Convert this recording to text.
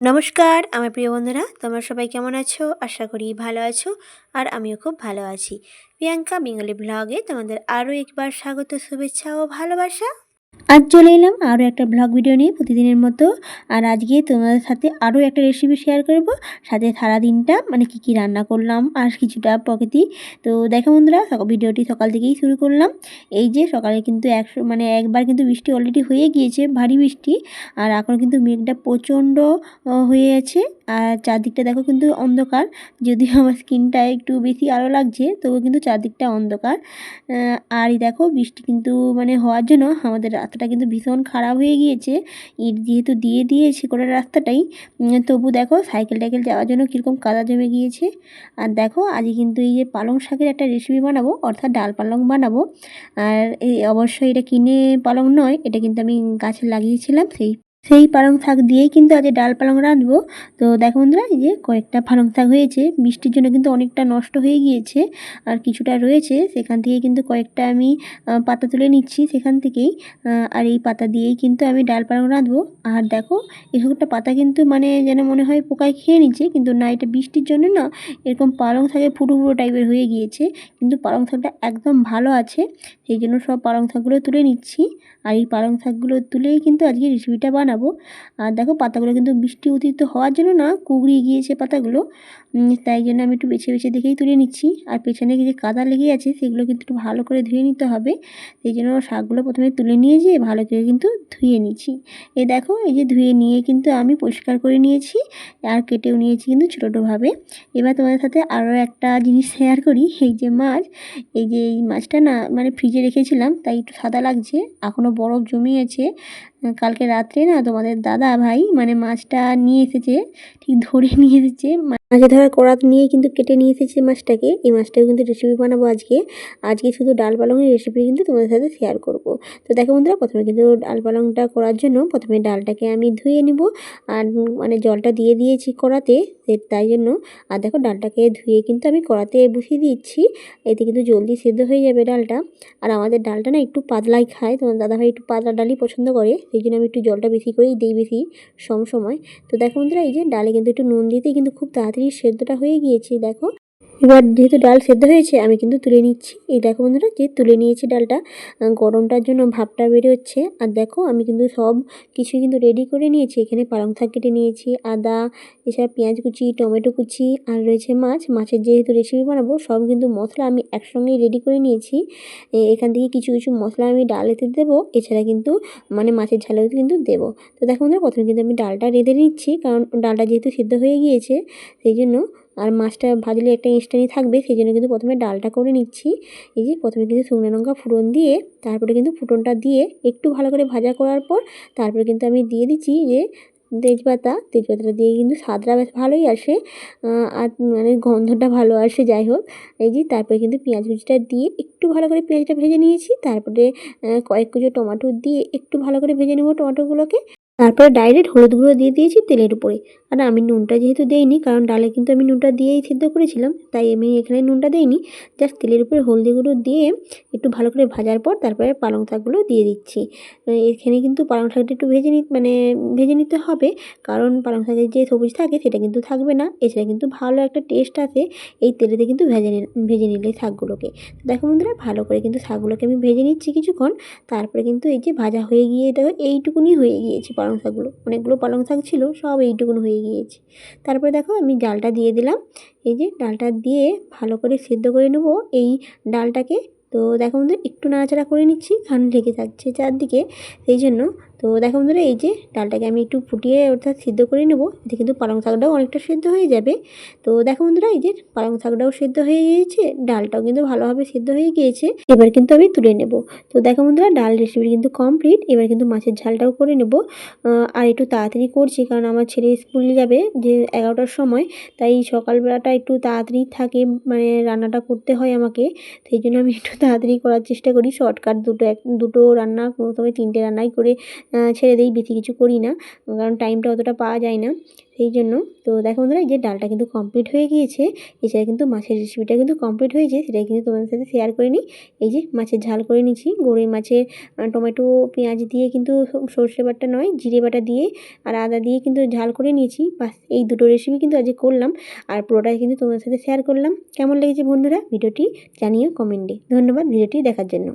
নমস্কার, আমার প্রিয় বন্ধুরা, তোমরা সবাই কেমন আছো? আশা করি ভালো আছো আর আমিও খুব ভালো আছি। প্রিয়াঙ্কা বেঙ্গলি ব্লগে তোমাদের আরও একবার স্বাগত, শুভেচ্ছা ও ভালোবাসা। আজ চলে এলাম আরও একটা ব্লগ ভিডিও নিয়ে প্রতিদিনের মতো। আর আজকে তোমাদের সাথে আরও একটা রেসিপি শেয়ার করব। সাথে সারা দিনটা মানে কি কি রান্না করলাম, আর কিছুটা প্রকৃতি। তো দেখো বন্ধুরা ভিডিওটি সকাল থেকেই শুরু করলাম। এই যে সকালে কিন্তু একশো মানে একবার কিন্তু বৃষ্টি অলরেডি হয়ে গিয়েছে, ভারী বৃষ্টি। আর এখন কিন্তু মেঘটা প্রচণ্ড হয়ে আছে। আর চারদিকটা দেখো কিন্তু অন্ধকার। যদিও আমার স্কিনটা একটু বেশি আলো লাগছে, তবুও কিন্তু চারদিকটা অন্ধকার। আর এই দেখো বৃষ্টি কিন্তু মানে হওয়ার জন্য আমাদের রাস্তাটা কিন্তু ভীষণ খারাপ হয়ে গিয়েছে। ইট যেহেতু দিয়ে দিয়েছে করে রাস্তাটাই তবু দেখো সাইকেল টাইকেল যাওয়ার জন্য কীরকম কাদা জমে গিয়েছে। আর দেখো আজকে কিন্তু এই যে পালং শাকের একটা রেসিপি বানাবো, অর্থাৎ ডাল পালং বানাবো। আর এই অবশ্যই এটা কিনে পালং নয়, এটা কিন্তু আমি গাছে লাগিয়েছিলাম, সেই সেই পালং শাক দিয়েই কিন্তু আজ ডাল পালং রাঁধবো। তো দেখো বন্ধুরা, এই যে কয়েকটা পালং শাক হয়েছে, বৃষ্টির জন্য কিন্তু অনেকটা নষ্ট হয়ে গিয়েছে, আর কিছুটা রয়েছে। সেখান থেকে কিন্তু কয়েকটা আমি পাতা তুলে নিচ্ছি সেখান থেকেই আর এই পাতা দিয়েই কিন্তু আমি ডাল পালং রাঁধবো। আর দেখো এসবটা পাতা কিন্তু মানে যেন মনে হয় পোকায় খেয়ে নিচ্ছে, কিন্তু না, এটা বৃষ্টির জন্য না, এরকম পালং শাকের ফুটো ফুটো টাইপের হয়ে গিয়েছে। কিন্তু পালং শাকটা একদম ভালো আছে, সেই জন্য সব পালং শাকগুলো তুলে নিচ্ছি। আর এই পালং শাকগুলো তুলেই কিন্তু আজকে রেসিপিটা বানাবো। আর দেখো, পাতাগুলো কিন্তু বৃষ্টি অতিরিক্ত হওয়ার জন্য না কুগড়িয়ে গিয়েছে পাতাগুলো। তাই জন্য আমি একটু বেছে বেছে দেখেই তুলে নিচ্ছি। আর পেছনে যে কাদা লেগে আছে সেগুলো কিন্তু একটু ভালো করে ধুয়ে নিতে হবে। সেই জন্য শাকগুলো প্রথমে তুলে নিয়ে যেয়ে ভালো করে কিন্তু ধুয়ে নিচ্ছি। এ দেখো, এই যে ধুয়ে নিয়ে কিন্তু আমি পরিষ্কার করে নিয়েছি আর কেটেও নিয়েছি কিন্তু ছোটো ছোটোভাবে। এবার তোমাদের সাথে আরও একটা জিনিস শেয়ার করি, এই যে মাছ। এই যে এই মাছটা না মানে ফ্রিজে রেখেছিলাম, তাই একটু সাদা লাগছে, এখনও বরফ জমিয়েছে। কালকে রাত্রে না তোমাদের দাদা ভাই মানে মাছটা নিয়ে এসেছে, ঠিক ধরে নিয়ে এসেছে। মাঝে ধরা করাত নিয়ে কিন্তু কেটে নিয়ে এসেছে মাছটাকে। এই মাছটাও কিন্তু রেসিপি বানাবো আজকে। আজকে শুধু ডাল পালংয়ের রেসিপি কিন্তু তোমাদের সাথে শেয়ার করব। তো দেখো বন্ধুরা, প্রথমে কিন্তু ডাল পালংটা করার জন্য প্রথমে ডালটাকে আমি ধুয়ে নিব। আর মানে জলটা দিয়ে দিয়েছি কড়াতে তাই জন্য। আর দেখো ডালটাকে ধুয়ে কিন্তু আমি কড়াতে বসিয়ে দিচ্ছি। এতে কিন্তু জলদি সেদ্ধ হয়ে যাবে ডালটা। আর আমাদের ডালটা না একটু পাতলাই খায়, তোমার দাদাভাই একটু পাতলা ডালই পছন্দ করে, সেই জন্য আমি একটু জলটা বেশি করেই দিই বেশি সম সময়। তো দেখো বন্ধুরা, এই যে ডালে কিন্তু একটু নুন দিতেই কিন্তু খুব তাড়াতাড়ি সেদ্ধটা হয়ে গিয়েছে, দেখো। এবার যেহেতু ডাল সেদ্ধ হয়েছে, আমি কিন্তু তুলে নিচ্ছি। এই দেখো বন্ধুরা, যে তুলে নিয়েছি ডালটা গরমটার জন্য ভাপটা বেরোচ্ছে। আর দেখো, আমি কিন্তু সব কিছুই কিন্তু রেডি করে নিয়েছি। এখানে পালং শাক কেটে নিয়েছি, আদা, এছাড়া পেঁয়াজ কুচি, টমেটো কুচি, আর রয়েছে মাছ। মাছের যেহেতু রেসিপি বানাবো, সব কিন্তু মশলা আমি একসঙ্গেই রেডি করে নিয়েছি। এখান থেকে কিছু কিছু মশলা আমি ডালেতে দেবো। এছাড়া কিন্তু মানে মাছের ঝালেও কিন্তু দেবো। তো দেখো বন্ধুরা, প্রথমে কিন্তু আমি ডালটা রেঁধে নিচ্ছি, কারণ ডালটা যেহেতু সিদ্ধ হয়ে গিয়েছে, সেই জন্য আর মাছটা ভাজলে একটা ইনস্ট্যান্টই থাকবে সেই জন্য কিন্তু প্রথমে ডালটা করে নিচ্ছি। এই যে প্রথমে কিন্তু শুকনো লঙ্কা ফোড়ন দিয়ে, তারপরে কিন্তু ফোড়নটা দিয়ে একটু ভালো করে ভাজা করার পর, তারপরে কিন্তু আমি দিয়ে দিচ্ছি যে তেজপাতা। তেজপাতাটা দিয়ে কিন্তু স্বাদটা বেশ ভালোই আসে আর মানে গন্ধটা ভালো আসে, যাই হোক। এই যে তারপরে কিন্তু পেঁয়াজ কুচিটা দিয়ে একটু ভালো করে পেঁয়াজটা ভেজে নিয়েছি। তারপরে কয়েক কুচো টমেটো দিয়ে একটু ভালো করে ভেজে নেব টমেটোগুলোকে। তারপরে ডাইরেক্ট হলুদ গুঁড়ো দিয়ে দিয়েছি তেলের উপরে। আর আমি নুনটা যেহেতু দেইনি, কারণ ডালে কিন্তু আমি নুনটা দিয়েই সিদ্ধ করেছিলাম, তাই আমি এখানে নুনটা দেইনি। জাস্ট তেলের উপরে হলদি গুঁড়ো দিয়ে একটু ভালো করে ভাজার পর তারপরে পালং শাকগুলো দিয়ে দিচ্ছি। এখানে কিন্তু পালং শাকটা একটু ভেজে নি মানে ভেজে নিতে হবে, কারণ পালং শাকের যে সবুজ থাকে সেটা কিন্তু থাকবে না। এছাড়া কিন্তু ভালো একটা টেস্ট আসে এই তেলেতে কিন্তু ভেজে ভেজে নিলে শাকগুলোকে। দেখো বন্ধুরা, ভালো করে কিন্তু শাকগুলোকে আমি ভেজে নিচ্ছি কিছুক্ষণ, তারপরে কিন্তু এই যে ভাজা হয়ে গিয়ে দেখো এইটুকুনি হয়ে গিয়েছে পালং শাকগুলো। অনেকগুলো পালং শাক ছিল, সব এইটুকুন হয়ে গিয়েছে। তারপরে দেখো আমি ডালটা দিয়ে দিলাম। এই যে ডালটা দিয়ে ভালো করে সেদ্ধ করে নেব এই ডালটাকে। তো দেখো বন্ধু একটু নাড়াচাড়া করে নিচ্ছি, ঘান ঢেকে থাকছে চারদিকে। সেই জন্য তো দেখো বন্ধুরা, এই যে ডালটাকে আমি একটু ফুটিয়ে অর্থাৎ সিদ্ধ করে নেব। এতে কিন্তু পালং শাকটাও অনেকটা সেদ্ধ হয়ে যাবে। তো দেখো বন্ধুরা, এই যে পালং শাকটাও সেদ্ধ হয়ে গিয়েছে, ডালটাও কিন্তু ভালোভাবে সেদ্ধ হয়ে গিয়েছে। এবার কিন্তু আমি তুলে নেব। তো দেখো বন্ধুরা, ডাল রেসিপি কিন্তু কমপ্লিট এবার কিন্তু মাছের ঝালটাও করে নেব। আর একটু তাড়াতাড়ি করছি, কারণ আমার ছেলে স্কুলে যাবে যে এগারোটার সময়। তাই সকালবেলাটা একটু তাড়াতাড়ি থাকে মানে রান্নাটা করতে হয় আমাকে। সেই জন্য আমি একটু তাড়াতাড়ি করার চেষ্টা করি। শর্টকাট দুটো এক, দুটো রান্না, প্রথমে তিনটে রান্নাই করে ছেড়ে দিই, বেশি কিছু করি না, কারণ টাইমটা অতটা পাওয়া যায় না। সেই জন্য তো দেখো বন্ধুরা, এই যে ডালটা কিন্তু কমপ্লিট হয়ে গিয়েছে, এছাড়া কিন্তু মাছের রেসিপিটা কিন্তু কমপ্লিট হয়েছে সেটা কিন্তু তোমাদের সাথে শেয়ার করে নিই। এই যে মাছের ঝাল করে নিচ্ছি গরুই মাছের টমেটো পেঁয়াজ দিয়ে কিন্তু সর্ষে বাটা নয়, জিরে বাটা দিয়ে আর আদা দিয়ে কিন্তু ঝাল করে নিয়েছি। বাস, এই দুটো রেসিপি কিন্তু আজকে করলাম আর পুরোটাই কিন্তু তোমাদের সাথে শেয়ার করলাম। কেমন লেগেছে বন্ধুরা? ভিডিওটি জানিও কমেন্টে ধন্যবাদ, ভিডিওটি দেখার জন্য।